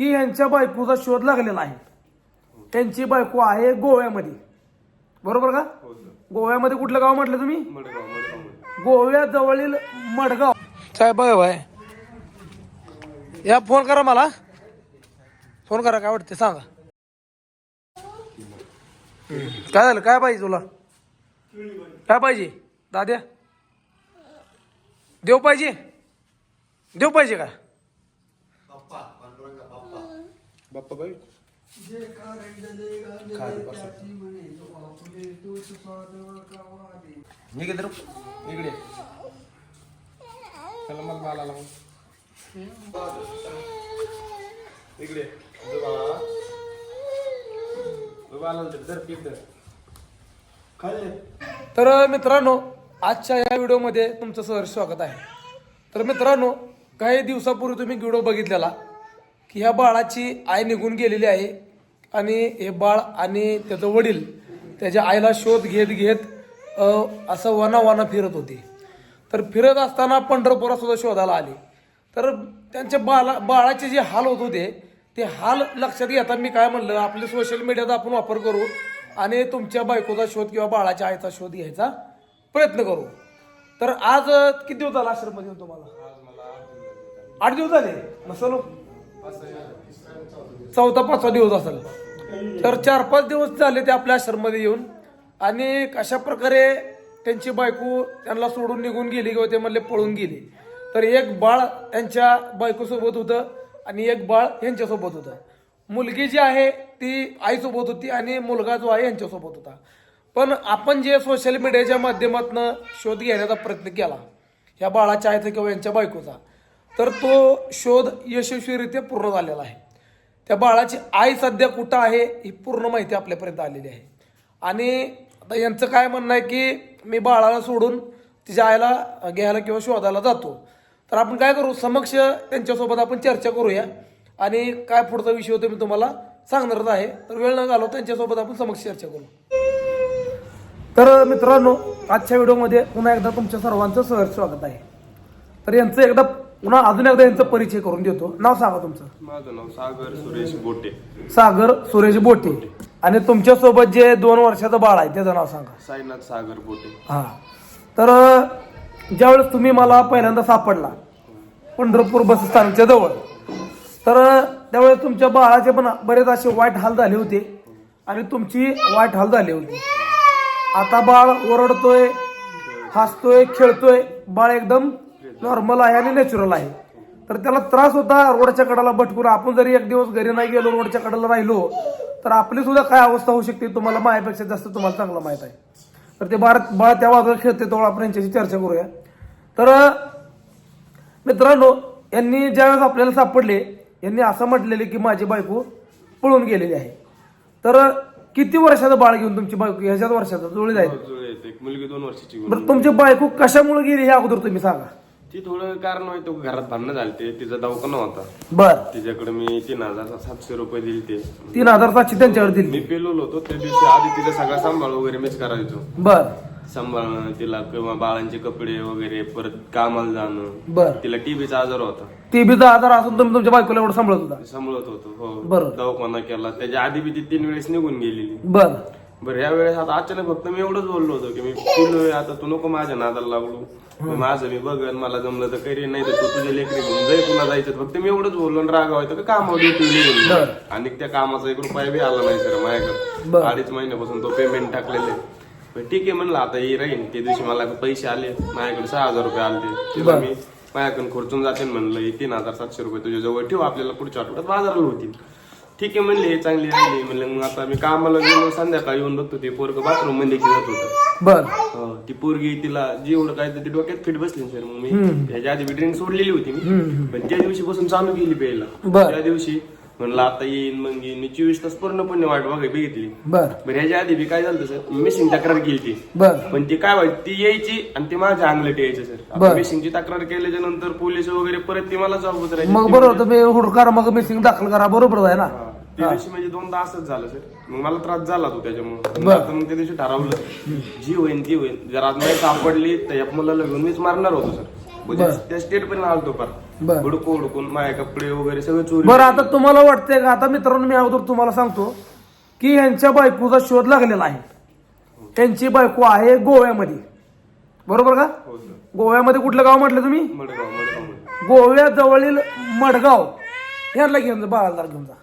की यांच्या बायकोचा शोध लागलेला आहे. त्यांची बायको आहे गोव्यामध्ये. बरोबर का? हो गोव्यामध्ये कुठलं गाव म्हटलं तुम्ही? मडगाव मडगाव. गोव्याजवळील मडगाव. साहेब बाय या फोन करा मला. फोन करा काय वाटते सांगा. काय झालं? काय पाहिजे तुला? काय पाहिजे? दाद्या? देव पाहिजे? देव पाहिजे का? बाप्पा बाई. निघे तर इकडे. चला मग मला लावून. इकडे. उभं बाळा. उभं आला तर धर पीक धर. खाली तर मित्रांनो आजच्या या व्हिडिओमध्ये तुमचं सहर्ष स्वागत आहे. तर मित्रांनो काही दिवसापूर्वी तुम्ही व्हिडिओ बघितलेला. की ह्या बाळाची आई निघून गेलेली आहे आणि हे बाळ आणि त्याचं वडील त्याच्या आईला शोध घेत घेत असं वनावाना फिरत होते. तर फिरत असताना पंढरपुरात सुद्धा शोधायला आले. तर त्यांच्या बाळा बाळाचे जे हाल होत होते ते हाल लक्षात घेता मी काय म्हणलं आपले सोशल मीडियाचा आपण वापर करू आणि तुमच्या बायकोचा शोध किंवा बाळाच्या आईचा शोध घ्यायचा प्रयत्न करू. तर आज किती दिवस झाला आश्रम तुम्हाला? आठ दिवस झाले. चलो चौथा पाचवा दिवस असेल. तर चार पाच दिवस झाले ते आपल्या आश्रममध्ये येऊन. आणि कशा प्रकारे त्यांची बायको त्यांना सोडून निघून गेली किंवा ते म्हणले पळून गेली. तर एक बाळ त्यांच्या बायकोसोबत होतं आणि एक बाळ यांच्यासोबत होतं. मुलगी जी आहे ती आईसोबत होती आणि मुलगा जो आहे यांच्यासोबत होता. पण आपण जे सोशल मीडियाच्या माध्यमातून शोध घेण्याचा प्रयत्न केला या बाळाच्या आईचा किंवा यांच्या बायकोचा तर तो शोध यशस्वीरित्या पूर्ण झालेला आहे. त्या बाळाची आई सध्या कुठं आहे ही पूर्ण माहिती आपल्यापर्यंत आलेली आहे. आणि आता यांचं काय म्हणणं आहे की मी बाळाला सोडून तिच्या आईला घ्यायला किंवा शोधायला जातो. तर आपण काय करू समक्ष त्यांच्यासोबत आपण चर्चा करूया. आणि काय पुढचा विषय होतो मी तुम्हाला सांगणारच आहे. तर वेळ न घालव त्यांच्यासोबत आपण समक्ष चर्चा करू. तर मित्रांनो आजच्या व्हिडिओमध्ये पुन्हा एकदा तुमच्या सर्वांचं सहर्ष स्वागत आहे. तर यांचं एकदा पुन्हा अजून एकदा यांचा परिचय करून देतो. नाव सांगा तुमचं. माझं नाव सागर सुरेश बोटे सागर सुरेश बोटे आणि तुमच्यासोबत जे दोन वर्षाचं बाळ आहे त्याचं नाव सांगा. साईनाथ सागर बोटे हा. तर ज्यावेळेस तुम्ही मला पहिल्यांदा सापडला पंढरपूर बस स्थानकच्या जवळ तर त्यावेळेस तुमच्या बाळाचे पण बरेच असे वाईट हाल झाले होते आणि तुमची वाईट हाल झाली होती. आता बाळ ओरडतोय हसतोय खेळतोय बाळ एकदम नॉर्मल आहे आणि नॅचरल आहे. तर त्याला त्रास होता रोडच्या कडाला भटकून. आपण जरी एक दिवस घरी नाही गेलो रोडच्या कडाला राहिलो तर आपली सुद्धा काय अवस्था होऊ शकते तुम्हाला माझ्यापेक्षा जास्त तुम्हाला चांगलं माहीत आहे. तर ते बाळ बाळ त्या बाजूला खेळते तेव्हा आपण यांच्याशी चर्चा करूया. तर मित्रांनो यांनी ज्यावेळेस आपल्याला सापडले यांनी असं म्हटलेले की माझी बायको पळून गेलेली आहे. तर किती वर्षाचं बाळ घेऊन तुमची बायको ह्याच्यात वर्षाचं? जुळी जाईल. एक मुलगी दोन वर्षाची बरं तुमची बायको कशामुळे गेली हे अगोदर तुम्ही सांगा. ती थोडं कारण माहिती घरात भांडणं झाले ते तिचा दवाखाना होता. बर. तिच्याकडे मी तीन हजार सातशे रुपये दिले ते. तीन हजार सातशे त्यांच्यावर दिली. मी पेलो होतो त्या दिवशी आधी तिचा सगळा सांभाळ वगैरे मीच करायचो. बर. सांभाळणं तिला किंवा बाळांचे कपडे वगैरे परत कामाला जाणं. बर. तिला टीबीचा आजार होता. ती दहा हजार असून तुम्ही तुमच्या बायकोला एवढं सांभाळत होता. सांभाळत होतो हो. बरं. दवाखाना केला. त्याच्या आधी बी ती तीन वेळेस निघून गेलेली. बर. बरं या वेळेस आता अचानक फक्त मी एवढंच बोललो होतो की मी पिलोय आता तू नको माझ्या नादाला लागलो मी माझं मी बघन मला जमलं तर करी नाही तर तू तुझ्या लेकरी घेऊन जाई तुला जायचं फक्त मी एवढंच बोललो आणि रागावायचं का कामावर ड्युटी. आणि त्या कामाचा एक रुपया बी आला नाही सर माझ्याकडे. अडीच महिन्यापासून तो पेमेंट टाकलेले. ठीक आहे म्हणलं आता हे राहीन. त्या दिवशी मला पैसे आले. माझ्याकडे सहा हजार रुपये आले तिला बरं. मी माझ्याकडून खर्चून जाते म्हणलं हे तीन हजार सातशे रुपये तुझ्या जवळ ठेव आपल्याला पुढच्या आठवड्यात बाजाराला होतील. ठीक आहे म्हणले चांगली राहिली म्हणलं. मग आता मी कामाला गेलो संध्याकाळी येऊन बघतो ते पोरग बाथरूममध्ये खेळत होतं. बर. हो, ती पोरगी तिला जी एवढं काय तर ती डोक्यात फिट बसली सर. मग मी ह्याच्या आधी ड्रिंक सोडलेली होती मी. पण त्या दिवशी पासून चालू केली प्यायला. बर. त्या दिवशी म्हणलं आता येईन मग येईन. मी चोवीस तास पूर्णपणे वाट बघाय बघितली. बर. बरं ह्याच्या आधी बी काय झालं सर मिसिंग तक्रार केली. ती बर. पण ती काय व्हायची ती यायची आणि ती माझ्या अंगलट यायचं बर. सर मिसिंगची तक्रार केल्याच्यानंतर पोलीस वगैरे परत ती मला जॉब मग बरोबर तुम्ही हुडकार मग मिसिंग दाखल करा बरोबर आहे ना? त्या दिवशी म्हणजे दोनदा असंच झालं सर. मग मला त्रास झाला तो त्याच्यामुळे. मग त्या दिवशी ठरवलं जी होईन ती होईन. जर आज नाही सापडली तर या मुलाला घेऊन मीच मारणार होतो सर. म्हणजे त्या स्टेट पण आलतो फार बर. हुडकून हुडकून माझे कपडे वगैरे सगळं चोरी बरं आता तुम्हाला वाटतंय का? आता मित्रांनो मी अगोदर तुम्हाला सांगतो की यांच्या बायकोचा शोध लागलेला आहे. त्यांची बायको आहे गोव्यामध्ये. बरोबर का? हो सर. गोव्यामध्ये कुठलं गाव म्हटलं तुम्ही? मडगाव मडगावमध्ये गोव्याजवळील मडगाव. यांना घेऊन जा बाळाला घेऊन जा.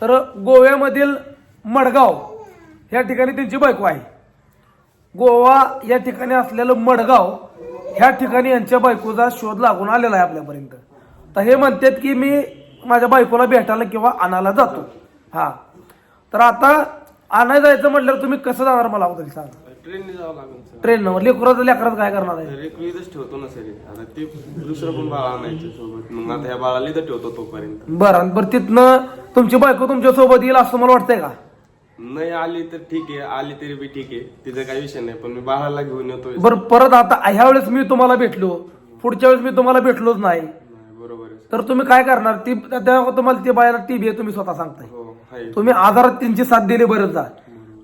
तर गोव्यामधील मडगाव या ठिकाणी त्यांची बायको आहे. गोवा या ठिकाणी असलेलं मडगाव ह्या ठिकाणी यांच्या बायकोचा शोध लागून आलेला आहे आपल्यापर्यंत. तर हे म्हणतात की मी माझ्या बायकोला भेटायला किंवा आणायला जातो. हा. तर आता आणायला जायचं म्हटल्यावर तुम्ही कसं जाणार मला अगोदर सांगा. ट्रेनने जावं लागेल ट्रेनवर लेकराचं लेकरात काय करणार आहे? एक ठेवतो ना सर आता ते दुसरं पण बाळ आणायचं सोबत? मग आता ह्या बाळाला इथं ठेवतो तोपर्यंत. बरं आणि बरं तिथनं तुमची बायको तुमच्यासोबत येईल असं मला वाटतंय का? नाही आली तर ठीक आहे. आली तरी बी ठीक आहे. तिचा काही विषय नाही पण मी बाळाला घेऊन येतोय बरं परत आता ह्या वेळेस मी तुम्हाला भेटलो. पुढच्या वेळेस मी तुम्हाला भेटलोच नाही. नाही, बरोबर आहे तर तुम्ही काय करणार? ती त्या तुम्हाला ती बायाला टीबी आहे तुम्ही स्वतः सांगताय. हो तुम्ही आधारात त्यांची साथ दिली बरंच जा.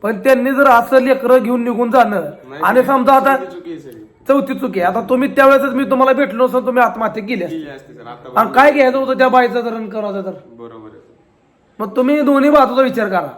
पण त्यांनी जर असं लेकरं घेऊन निघून जाणं आणि समजा आता चुकी आहे. चौथी चुकी आहे. आता तुम्ही त्यावेळेस मी तुम्हाला भेटलो नसतं तुम्ही आत्महत्या केली असती. केली असते सर आता आणि काय घ्यायचं होतं त्या बाईचं जर करायचं तर? बरोबर आहे. सर. मग तुम्ही दोन्ही बाजूचा विचार करा.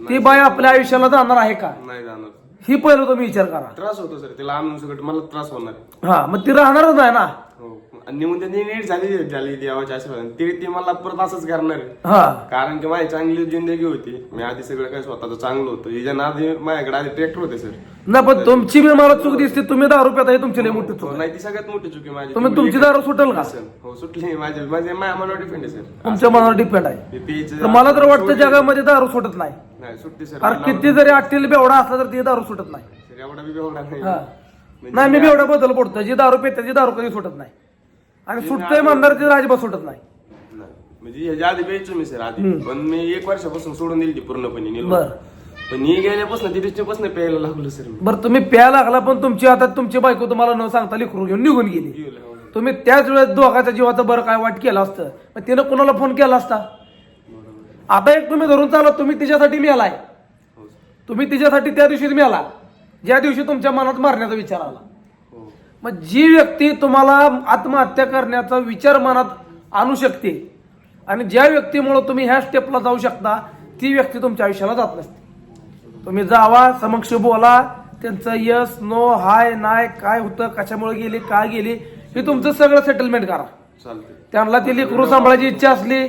ती बाई आपल्या आयुष्याला जाणार आहे का? नाही जाणार. ही पहिलं तुम्ही विचार करा. त्रास होतो सर तिला आणून सगळं मला त्रास होणार हा मग ती राहणारच नाही ना? हो. आणि मग त्यांनी नीट झाली झाली देवाच्या आशीर्वाद. ती ती मला परत असंच करणार आहे. हा. कारण की माझी चांगली जिंदगी होती. मी आधी सगळं काही स्वतःचं चांगलं होतं. हिच्या आधी माझ्याकडे आधी ट्रॅक्टर होते सर नाही पण तुमची बी मला चूक दिसते. तुम्ही दारू रुपयात आहे तुमची लई मोठी चूक नाही ती सगळ्यात मोठी चुकी माझी. तुम्ही तुमची दारू सुटेल का? सर हो सुटली. माझी माझे माझ्या मनावर डिपेंड आहे सर तुमच्या मनावर डिपेंड आहे. तर मला तर वाटतं जगामध्ये दारू सुटत नाही. नाही सुटते सर कारण किती जरी आटील बेवडा असला तर ती दारू सुटत नाही. सर एवढा बी बेवडा नाही. हा. नाही मी बेवडा बदल पडतो. जी दारू पेते ती दारू कधी सुटत नाही. आणि सुटतंय म्हणणार ती अजिबात सुटत नाही. नाही. म्हणजे ह्याच्या आधी प्यायचो मी सर आधी. पण मी एक वर्षापासून सोडून दिली ती पूर्णपणे निलवून. बर. पण ही गेल्यापासून ती दिवशीपासून प्यायला लागलो सर मी. बरं तुम्ही प्या लागला पण तुमची आता तुमची बायको तुम्हाला न सांगता लिखरू घेऊन निघून गेली. हो. तुम्ही त्याच वेळेस दोघाच्या जीवाचं बरं काय वाईट केलं असतं? मग तिनं कुणाला फोन केला असता? आता एक तुम्ही धरून चालत तुम्ही तिच्यासाठी मिळालाय हो सर. तुम्ही तिच्यासाठी त्या दिवशीच मिळाला ज्या दिवशी तुमच्या मनात मारण्याचा विचार आला. हो मग जी व्यक्ती तुम्हाला आत्महत्या करण्याचा विचार मनात आणू शकते आणि ज्या व्यक्तीमुळे तुम्ही ह्या स्टेपला जाऊ शकता ती व्यक्ती तुमच्या आयुष्याला जात नसते. तुम्ही जावा समक्ष बोला त्यांचं यस नो हाय नाय काय होतं कशामुळे गेली काय गेली हे तुमचं सगळं सेटलमेंट करा. त्यांना ती लेकरू सांभाळायची इच्छा असली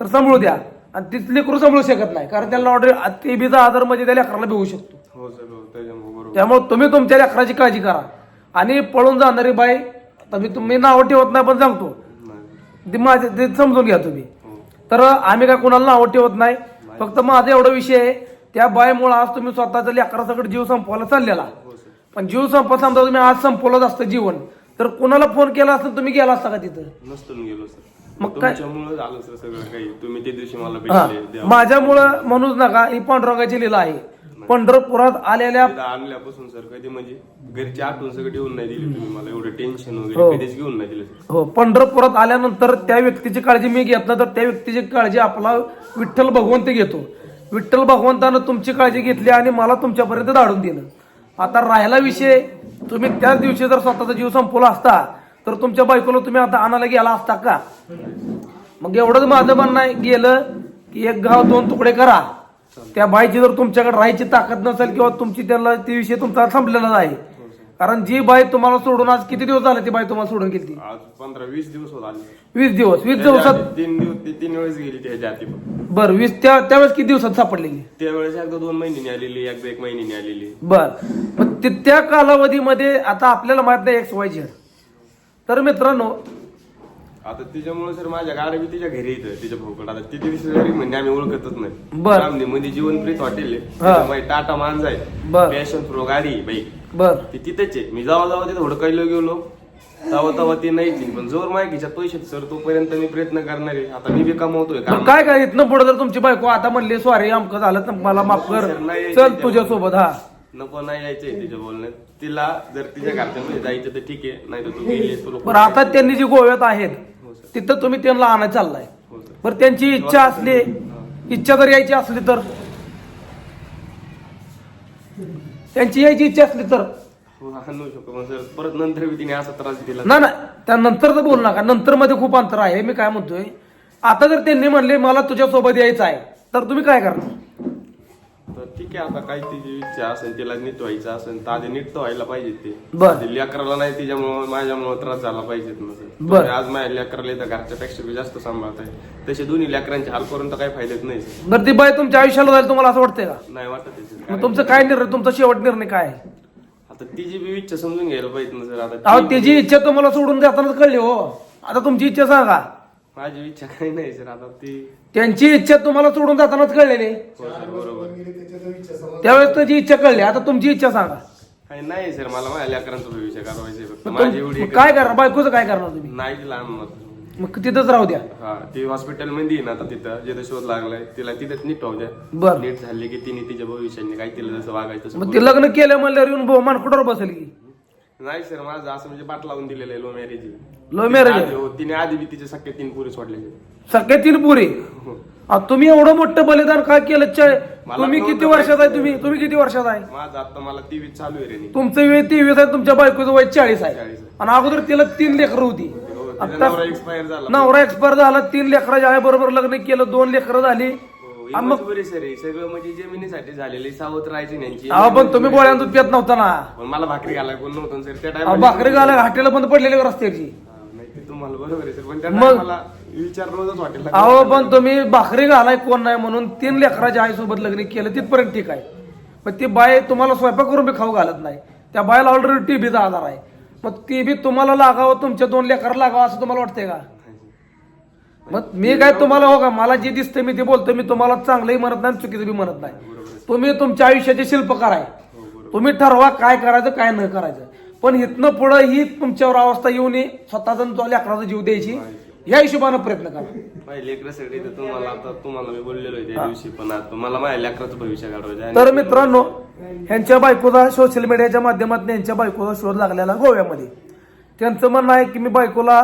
तर सांभाळू द्या. आणि ती लेकरू सांभाळू शकत नाही कारण त्यांना ऑर्डर टीबीचा आधार म्हणजे त्या लेकराला भिवू शकतो. हो त्यामुळे तुम्ही तुमच्या लेकराची काळजी करा. आणि पळून जाणारी बाई आता मी तुम्ही नावं ठेवत नाही पण सांगतो. ते माझे ते समजून घ्या तुम्ही. तर आम्ही काय कुणाला नावं ठेवत नाही. फक्त माझा एवढा विषय आहे त्या बाईमुळे आज तुम्ही स्वतःच्या लेकरासकट जीव संपवायला चाललेला. हो पण जीव संपत समजा तुम्ही आज संपवलंच असतं जीवन. तर कुणाला फोन केला असता तुम्ही गेला असता का तिथं? नसतो मी गेलो सर. मग काय? तुमच्यामुळे झालं सर सगळं काही. तुम्ही त्या दिवशी मला. भेटले देवा. माझ्यामुळं म्हणूच नका ही पांडुरंगाची लीला आहे. पंढरपुरात आलेल्या आणल्यापासून सर कधी म्हणजे घरची आठवण सगळं ठेवून नाही दिली तुम्ही मला. एवढं टेन्शन हो. वगैरे कधीच घेऊन नाही दिलं हो पंढरपुरात आल्यानंतर त्या व्यक्तीची काळजी मी घेतलं तर त्या व्यक्तीची काळजी आपला विठ्ठल भगवंत घेतो. विठ्ठल भगवंतानं तुमची काळजी घेतली आणि मला तुमच्यापर्यंत धाडून दिलं. आता राहिला विषय तुम्ही त्याच दिवशी जर स्वतःचा जीव संपवला असता तर तुमच्या बायकोला तुम्ही आता आणायला गेला असता का? मग एवढंच माझं म्हणणं आहे गेलं की एक गाव दोन तुकडे करा. त्या बाईची जर तुमच्याकडे राहायची ताकद नसेल किंवा तुमची त्याला ती विषय तुमचा संपलेला आहे कारण जी बाई तुम्हाला सोडून आज किती दिवस झाले ती बाई तुम्हाला सोडून गेली आज पंधरा वीस दिवस होत आले. वीस दिवस वीस दिवसात तीन दिवस ती तीन वेळेस गेली त्याच्या आधी पण. बर वीस त्या त्यावेळेस किती दिवसात सापडलेली? त्यावेळेस एकदा दोन महिन्यांनी आलेली एकदा एक महिन्याने आलेली. बर. मग ते- त्या कालावधीमध्ये आता आपल्याला माहीत नाही एक्स वाय झेड तर मित्रांनो आता तिच्यामुळे सर माझ्या गाड्या बी तिच्या घरी येतं तिच्या भाऊकडे. आता ती दिवशी घरी म्हणजे आम्ही ओळखतच नाही. बर. आमने मध्ये जीवनप्रीत हॉटेल आहे. हा. तिथं माझी टाटा मांज आहे. बर. पॅशन प्रो गाडी आहे बाई. बर. ती तिथेच आहे. मी जावा जावा तिथे हुडकायला गेलो. तवा तवा ती नाही ती पण जोर खिशात पैसे सर तोपर्यंत मी प्रयत्न करणार आहे. आता मी बी कमवतोय पण काम. काय काय इथनं पुढे जर तुमची बायको आता म्हणली स्वारी अमकं झालं तर मला माफ कर. सर, नाही चल तुझ्या सोबत हा. नको नाही यायचंय तिच्या बोलण्यात. तिला जर तिच्या घरच्यांमध्ये जायचं तर ठीक आहे नाही तर तू गेली तुला बरं आता त्यांनी जी गोव्यात आहेत सर तिथं तुम्ही त्यांना आणायला चाललाय. हो बरं त्यांची इच्छा असली इच्छा जर यायची असली तर? त्यांची यायची इच्छा असली तर? हो आणू शकतो पण सर परत नंतर बी तिने असा त्रास दिला. ना ना बोलू नका. नंतर मध्ये खूप अंतर आहे मी काय म्हणतोय. आता जर त्यांनी म्हणले मला तुझ्या सोबत यायचं आहे तर तुम्ही काय करणार? ठीक आहे आता काय तिची इच्छा असेल तिला नीट व्हायचं असेल तर आधी नीट तर व्हायला पाहिजे ते बर ते लेकराला नाही तिच्यामुळे माझ्यामुळे त्रास झाला पाहिजेत. बर. तुम्ही आज माझ्या लेकराला इथं घरच्या पेक्षा बी जास्त सांभाळत आहे तसे दोन्ही लेकरांचे हाल करून तर काही फायदेच नाही. बरं ती बाई तुमच्या आयुष्याला जाईल तुम्हाला असं वाटतंय का नाही वाटत. मग तुमचं काय निर्णय तुमचा शेवट निर्णय काय आहे आता तिची बी इच्छा समजून घ्यायला पाहिजे ना सर आता अहो ती- त्याची इच्छा तुम्हाला सोडून जातानाच कळली हो आता तुमची इच्छा सांगा माझी इच्छा काही नाही सर आता ती त्यांची इच्छा तुम्हाला सोडून जातानाच कळलेली. हो सर बरोबर. त्यावेळेस त्याची इच्छा कळली आता तुमची इच्छा सांगा. काही नाही सर मला माझ्या लेकरांचा भविष्य फक्त एवढी तुम- काय करणार? बायकोचं काय करणार तुम्ही? नाही तिला आणणार मग तिथंच राहू द्या. हा ती हॉस्पिटलमध्ये आहे ना आता तिथं जिथं शोध लागलाय तिला तिथेच नीट होऊ द्या. बर. नीट झाली की तिने तिच्या भविष्याने काय तिला जसं वागायचं तसं मग ते लग्न केलं म्हणल्यावर येऊन मानकुटावर बसेल की. नाही सर माझं असं म्हणजे बाट लावून दिलेलं आहे लो मॅरेज लो मॅरेज तिने आधी बी तिचे सख्खे तीन पुरी सोडलेले. सगळे तीन पुरी? अहो, तुम्ही एवढं मोठं बलिदान काय केलं? च- तुम्ही किती वर्षात आहे तुम्ही? तुम्ही किती वर्षात आहे? माझं आता मला टीव्ही चालू आहे रे नी. तुमचं वय तेवीस आहे तुमच्या बायकोचं वय चाळीस आहे. आणि अगोदर तिला तीन लेकरं होती. हो, तिचा आता नवरा एक्सपायर झाला. नवरा एक्सपायर झाला तीन आहे बरोबर लग्न केलं दोन लेकरं झाली. हो, मजबुरी सर आहे. सगळं म्हणजे जमिनीसाठी झालेली राहायची नाही यांची. अहो पण तुम्ही गोळ्यान दूध पित नव्हता ना. पण मला भाकरी घालाय कोण नव्हतं सर त्या भाकरी घाला हॉटेल बंद पडलेली रस्त्याची? नाही ते तुम्हाला बरोबर आहे सर पण त्या मग- मला विचार रोजच वाटेल अहो पण तुम्ही भाकरी घालाय कोण नाही म्हणून तीन लेकराच्या आईसोबत लग्न केलं तिथपर्यंत ठीक आहे. पण ती बाय तुम्हाला स्वयंपाक करून बी खाऊ घालत नाही. त्या बायला ऑलरेडी टीबीचा आजार आहे. मग ती बी तुम्हाला लागावं तुमच्या दोन लेकर लागावं असं तुम्हाला वाटतंय का? मग मी काय तुम्हाला हो का मला जे दिसतंय मी ते बोलतोय मी तुम्हाला चांगलंही म्हणत नाही चुकीचं बी म्हणत नाही. तुम्ही तुमच्या आयुष्याचे शिल्पकार आहे. तुम्ही ठरवा काय करायचं काय न करायचं. पण इथनं पुढं ही तुमच्यावर अवस्था येऊ नये स्वतःचा तो लेकराचा जीव द्यायची या हिशोबानं प्रयत्न करा. माझ्या लेकरासाठी तर तुम्हाला आता तुम्हाला मी बोललेलो आहे त्या दिवशी पण आता. मला माझ्या लेकराचं भविष्य घडवायचं आहे. तर मित्रांनो ह्यांच्या बायकोचा सोशल मीडियाच्या माध्यमातून यांच्या बायकोचा शोध लागलेला गोव्यामध्ये. त्यांचं म्हणणं आहे की मी बायकोला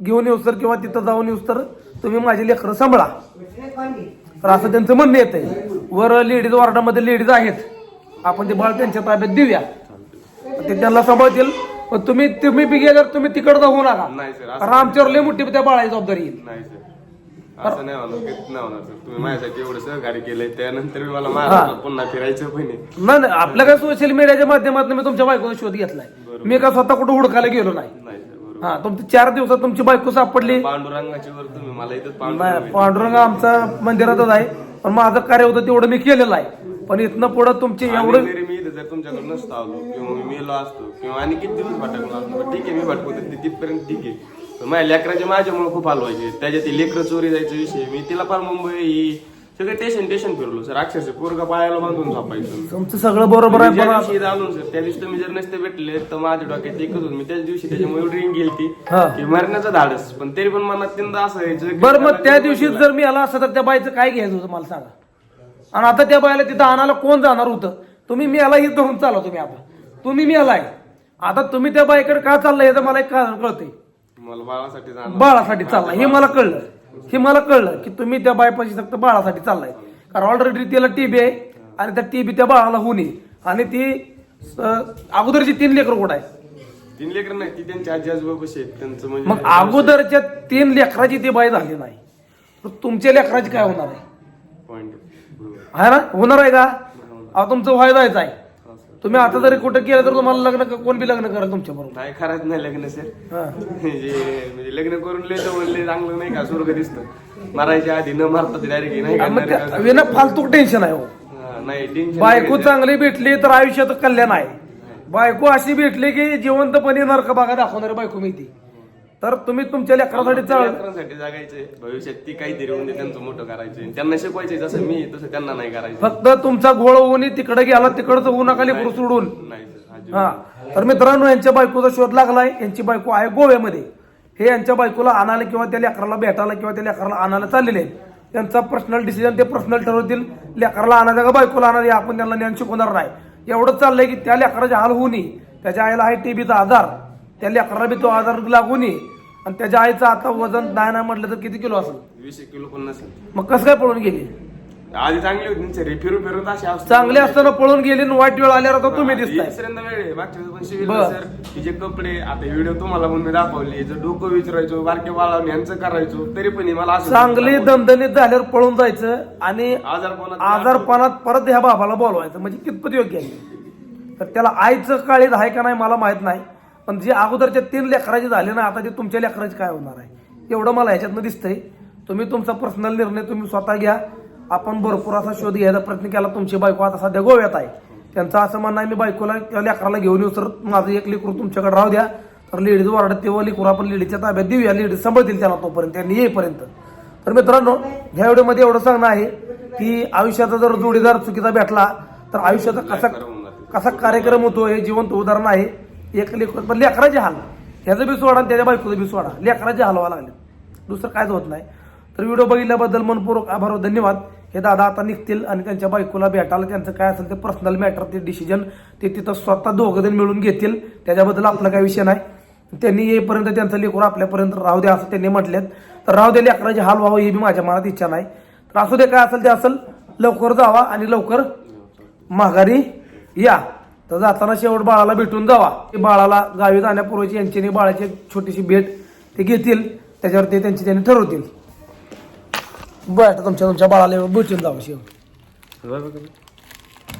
घेऊन येऊस तर किंवा तिथं जाऊन येऊस तर तुम्ही माझी लेकरं सांभाळा. तर असं त्यांचं म्हणणं येत आहे वर लेडीज वॉर्डामध्ये लेडीज आहेत. आपण ते बाळ त्यांच्या ताब्यात देऊया. ते त्यांना सांभाळतील. पण तुम्ही तुम्ही बी गेल्यावर तुम्ही तिकडं जाऊ नका. नाही सर कारण आमच्यावर लय मोठी त्या बाळाची जबाबदारी येईल नाही सर असं नाही होणार काहीच नाही होणार सर तुम्ही माझ्यासाठी एवढं सहकार्य केलंय त्यानंतर मी मला महाराष्ट्रात पुन्हा फिरायचं पण आहे नाही नाही आपल्या काय सोशल मीडियाच्या माध्यमातून मी तुमच्या बायकोचा शोध घेतलाय. मी काय स्वतः कुठं हुडकायला गेलो नाही. हा तुमची चार दिवसात तुमची बायको सापडली. पांडुरंगाची वर तुम्ही मला इथं नाही, पांडुरंग पांडुरंग आमचा मंदिरातच आहे. पण माझं कार्य होतं तेवढं मी केलेलं आहे. पण इथनं पुढं तुमची एवढं जरी मी इथं जर तुमच्याकडे नसतो आलो किंवा मी मेलो असतो किंवा आणि किती दिवस भटकलो असतो पण ठीक आहे मी ते तिथपर्यंत ठीक आहे. पण माझ्या लेकराचे माझ्यामुळे खूप हलवायचे. त्याच्यात ते लेकरं चोरी जायचा विषय मी तिला फार मुंबई ही सगळे टेशन टेशन फिरलो सर अक्षरशः पोरगा पायाला बांधून झोपायचं. तुमचं सगळं बरोबर आहे ज्या पण दिवशी आलो ना सर त्या दिवशी तुम्ही जर नसते भेटले तर माझ्या डोक्यात एकच होत. मी त्याच दिवशी त्याच्यामुळे ring गेलती. हा. की मरण्याचं धाडस. पण तरी पण मनात तीनदा असं यायचं की बरं मग त्या दिवशी जर मी आला असं तर त्या बाईचं काय घ्यायचं होतं मला सांगा? आणि आता त्या बाईला तिथं आणायला कोण जाणार होतं? तुम्ही मी आला इथं धरून चाला तुम्ही आता. तुम्ही मी आलाय. आता तुम्ही त्या बाईकडे का चाललाय याचं मला एक कारण कळतंय. मला बाळासाठी जाणार. बाळासाठी चाललाय हे मला कळलं. हे मला कळलं की तुम्ही त्या बायपाशी फक्त बाळासाठी चाललाय. कारण ऑलरेडी तिला टीबी आहे आणि त्या टीबी त्या बाळाला होऊ नये आणि ती अगोदरची तीन लेकर कुठं आहे तीन लेकर नाही ती त्यांच्या आजी आजोबा कसे आहेत. त्यांचं म्हणजे मग अगोदरच्या तीन लेकराची ती बाई झाली नाही. तर तुमच्या लेकराची काय होणार आहे? ना? होणार आहे का? अहो तुमचं व्हाय जायचं आहे. तुम्ही आता जरी कुठं केलं तर तुम्हाला लग्न क- कोण बी लग्न करेल तुमच्या बरोबर नाही खरंच नाही लग्न सर म्हणजे म्हणजे लग्न करून लय तर म्हणले चांगलं नाही का? स्वर्ग दिसतं. मारायच्या आधी न मारता डायरेक्ट नाही मग विना फालतू टेन्शन आहे हो. हा, नाही टेन्शन बायको चांगली भेटली तर आयुष्यात कल्याण आहे. बायको अशी भेटली की जिवंतपणे नरक बागा दाखवणारी बायको मिळते. तर तुम्ही तुमच्या लेकरासाठी चाल. लेकरांसाठी जागायचे भविष्यात ती काहीतरी म्हणजे त्यांचं मोठं करायचं त्यांना शिकवायचे जसं मी तसं त्यांना नाही करायचं फक्त तुमचा गोळ होऊन तिकडे गेला तिकडचं होऊ नका लेकरू सोडून. नाही अजिबात. हा. तर मित्रांनो यांच्या बायकोचा शोध लागलाय. यांची बायको आहे गोव्यामध्ये. हे यांच्या बायकोला आणायला किंवा त्या लेकराला भेटायला किंवा त्या लेकराला आणायला चाललेले आहेत. त्यांचा पर्सनल डिसिजन ते पर्सनल ठरवतील. लेकराला आणायचं का बायकोला आणायचं हे आपण त्यांना ज्ञान शिकवणार नाही. एवढंच चाललंय की त्या लेकराच्या हाल होऊ नये त्याच्या आईला आहे टीबीचा आजार त्या लेकराला बी तो आजार लागू नये आणि त्याच्या आईचं आता वजन नाही नाही म्हटलं तर किती किलो असेल? वीस एक किलो पण नसेल मग कसं काय पळून गेली? आधी चांगली होती ना शरीर फिरून फिरून अशी असते चांगले असताना पळून गेले आणि वाईट वेळ आल्यावर आता तुम्ही दिसताय. तिसऱ्यांदा वेळ आहे. मागच्या वेळेस पण शिवील बर. सर तिचे कपडे आता व्हिडिओ तुम्हाला पण मी दाखवली याचं डोकं विचारायचो बारके बाळा यांचं करायचो तरी पण हे मला असं चांगले दणदणीत झाल्यावर पळून जायचं आणि आजार कोणात आजारपणात परत ह्या बाबाला बोलवायचं म्हणजे कितपत योग्य आहे. तर त्याला आईचं काळीज आहे का नाही मला माहीत नाही. पण जे अगोदरच्या तीन लेकराचे झाले ना आता ते तुमच्या लेकराचे काय होणार आहे? एवढं मला ह्याच्यातनं दिसतंय. तुम्ही तुमचा पर्सनल निर्णय तुम्ही स्वतः घ्या. आपण भरपूर असा शोध घ्यायचा प्रयत्न केला. तुमची बायको आता सध्या गोव्यात आहे. त्यांचं असं म्हणणं आहे मी बायकोला किंवा लेकराला घेऊन येऊ सर. माझं एक लेकरू तुमच्याकडे राहू द्या. तर लेडीज वाढत तेव्हा लेकरू आपण लेडीजच्या ताब्यात देऊया. लेडीज सांभाळतील त्याला तोपर्यंत त्यांनी येईपर्यंत. तर मित्रांनो ह्या व्हिडिओमध्ये एवढं सांगणं आहे की आयुष्याचा जर जोडीदार चुकीचा भेटला तर आयुष्याचा कसा कसा कार्यक्रम होतो हे जिवंत उदाहरण आहे. एक लेकर पण लेकराचे हाल. ह्याचं बी सोडा आणि त्याच्या बायकोचं बी सोडा. लेकराचे हाल लागले दुसरं कायच होत नाही. तर व्हिडिओ बघितल्याबद्दल मनपूर्वक आभार धन्यवाद. हे दादा आता निघतील आणि त्यांच्या बायकोला भेटायला त्यांचं काय असेल ते पर्सनल मॅटर ते डिसिजन ते तिथं स्वतः दोघं जण मिळून घेतील. त्याच्याबद्दल आपला काही विषय नाही. त्यांनी येईपर्यंत त्यांचं लेकरू आपल्यापर्यंत राहू द्या असं त्यांनी म्हटलेत. तर राहू द्या लेकराचे हाल व्हावं ही बी माझ्या मनात इच्छा नाही. तर असू दे काय असेल ते असेल लवकर जावा आणि लवकर माघारी या. तर जाताना शेवट बाळाला भेटून जावा. बाळाला गावी जाण्यापूर्वीची यांच्याने बाळाची छोटीशी भेट ते घेतील. त्याच्यावर ते त्यांची त्यांनी ठरवतील. बट तुमच्या तुमच्या बाळाला भेटून जावा शेवट.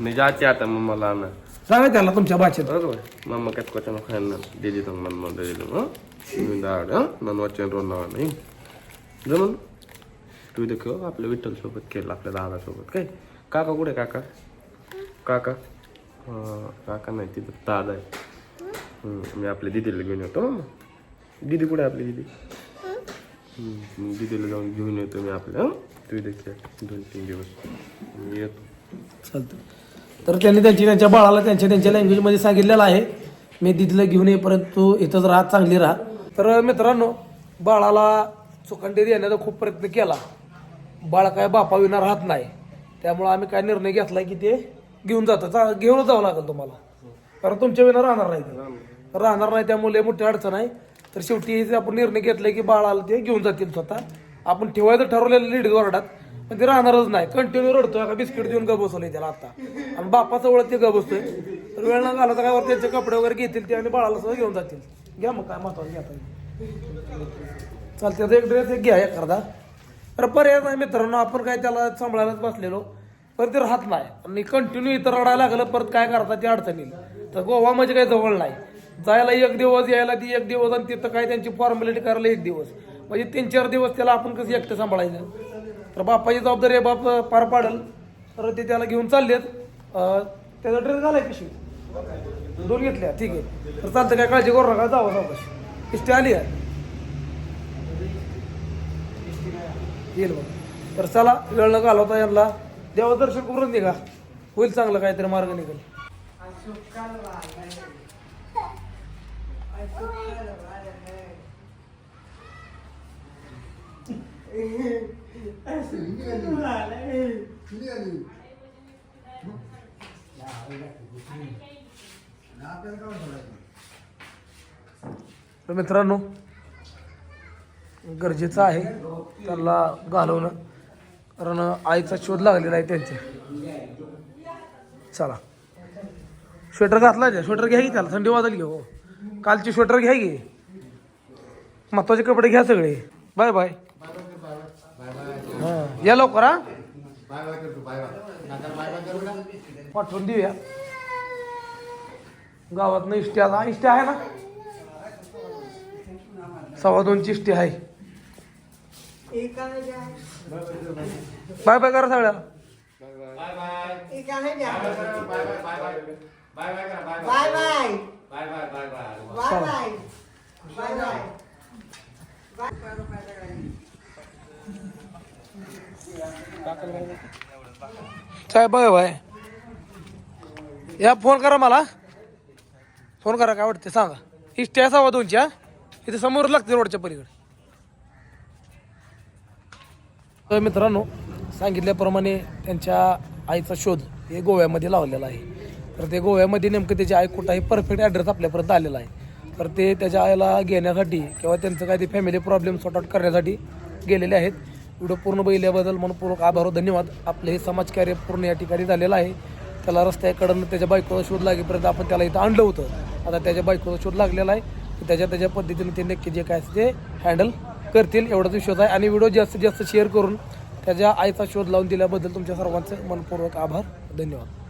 मी जाते आता मग मला ना सांगा त्याला तुमच्या भाषेत बरोबर मम्मा काय मग खायला दिली तर मन दिली मी दाड नन वाचन नावा नाही जमून तू देखो आपल्या विठ्ठल सोबत केलं आपल्या दादा सोबत काय? काका कुठे काका? काका? काका नाही तिथं दादा आहे. मी आपल्या दिदीला घेऊन येतो दिदी कुठे आपली दिदी? दिदीला जाऊन घेऊन येतो मी आपल्या तू दोन तीन दिवस. मी येतो. चालतं तर त्यांनी त्यांची त्यांच्या बाळाला त्यांच्या त्यांच्या लँग्वेजमध्ये सांगितलेलं आहे. मी दिदीला घेऊन येईपर्यंत तू इथंच राहा चांगली राहा. तर मित्रांनो बाळाला चुकंडी देण्याचा खूप प्रयत्न केला. बाळ काय बापाविना राहत नाही. त्यामुळं आम्ही काय निर्णय घेतला की ते घेऊन जातं चा- घेऊनच जावं लागेल तुम्हाला. कारण तुमच्या विना राहणार नाही राहणार नाही त्यामुळे मोठी अडचण आहे. तर शेवटी जे आपण निर्णय घेतलाय की बाळाला ते घेऊन जातील स्वतः. आपण ठेवायचं ठरवलेलं लेडीज वॉर्डात पण ते राहणारच नाही. कंटिन्यू रडतोय का बिस्किट देऊन ग बसवलंय त्याला आता. आणि बापाचं ओळख ते ग बसतोय. तर वेळ न घाला तर काय वर त्यांचे कपडे वगैरे घेतील ते आणि बाळाला सुद्धा घेऊन जातील. घ्या मग काय महत्वाचं घ्या चालते एक ड्रेस एक घ्या एखादा. तर पर्याय नाही मित्रांनो. आपण काय त्याला सांभाळायलाच बसलेलो. परत ते राहत नाही. आणि कंटिन्यू इथं रडायला लागलं परत काय करता ते अडचण तर गोवा म्हणजे काही जवळ नाही. जायला एक दिवस यायला ती एक दिवस आणि तिथं काय त्यांची फॉर्मॅलिटी करायला एक दिवस. म्हणजे तीन चार दिवस त्याला आपण कसं एकटं सांभाळायचं? तर बापाची जबाबदारी बाप पार पाडल. तर ते त्याला घेऊन चाललेत. त्याचा ड्रेस घालाय पिशवी. दोन घेतल्या ठीक आहे. तर चालतं काय काळजी करू नका जावं सावकाश इष्टी आली आहे. येईल बघ. तर चला वेळ न घालवता यांना देवा दर्शन करून का? होईल चांगलं काहीतरी मार्ग निघेल. तर मित्रांनो गरजेचं आहे त्याला घालवणं. कारण आईचा शोध लागलेला आहे त्यांचे. चला. स्वेटर घातला त्या. स्वेटर घ्या की त्याला. थंडी वाजल घेऊ हो. कालची स्वेटर घ्या की. महत्त्वाचे कपडे घ्या सगळे. Bye bye. हां. या लवकर हा. पाठवून देऊया. गावात इष्टी आता इष्टी आहे ना? सव्वा दोनची इष्टी आहे. बाय बाय करा सगळ्या bye bye bye bye bye bye साहेब बाय बाय. या फोन करा मला. फोन करा काय वाटते सांगा. इस्टे आहे सव्वा दोनच्या इथे समोर लागते रोडच्या पलीकडे. तर मित्रांनो सांगितल्याप्रमाणे त्यांच्या आईचा शोध हे गोव्यामध्ये लावलेला आहे. तर ते गोव्यामध्ये नेमकं त्याची आई कुठं आहे परफेक्ट ॲड्रेस आपल्यापर्यंत आलेला आहे. तर ते त्याच्या आईला घेण्यासाठी किंवा त्यांचं काही ते फॅमिली प्रॉब्लेम सॉर्ट आउट करण्यासाठी गेलेले आहेत. व्हिडिओ पूर्ण बघितल्याबदल मनपूर्वक आभार धन्यवाद. आपलं हे समाजकार्य पूर्ण या ठिकाणी झालेलं आहे. त्याला रस्त्याकडनं त्याच्या बायकोचा शोध लागेपर्यंत आपण त्याला इथं आणलं होतं. आता त्याच्या बायकोचा शोध लागलेला आहे. त्याच्या त्याच्या पद्धतीने ते नक्की जे काय ते हँडल करतील एवढाच विश्वास आहे. आणि व्हिडिओ जास्तीत जास्त शेअर करून त्याच्या आईचा शोध लावून दिल्याबद्दल तुमच्या सर्वांचे मनपूर्वक आभार. धन्यवाद.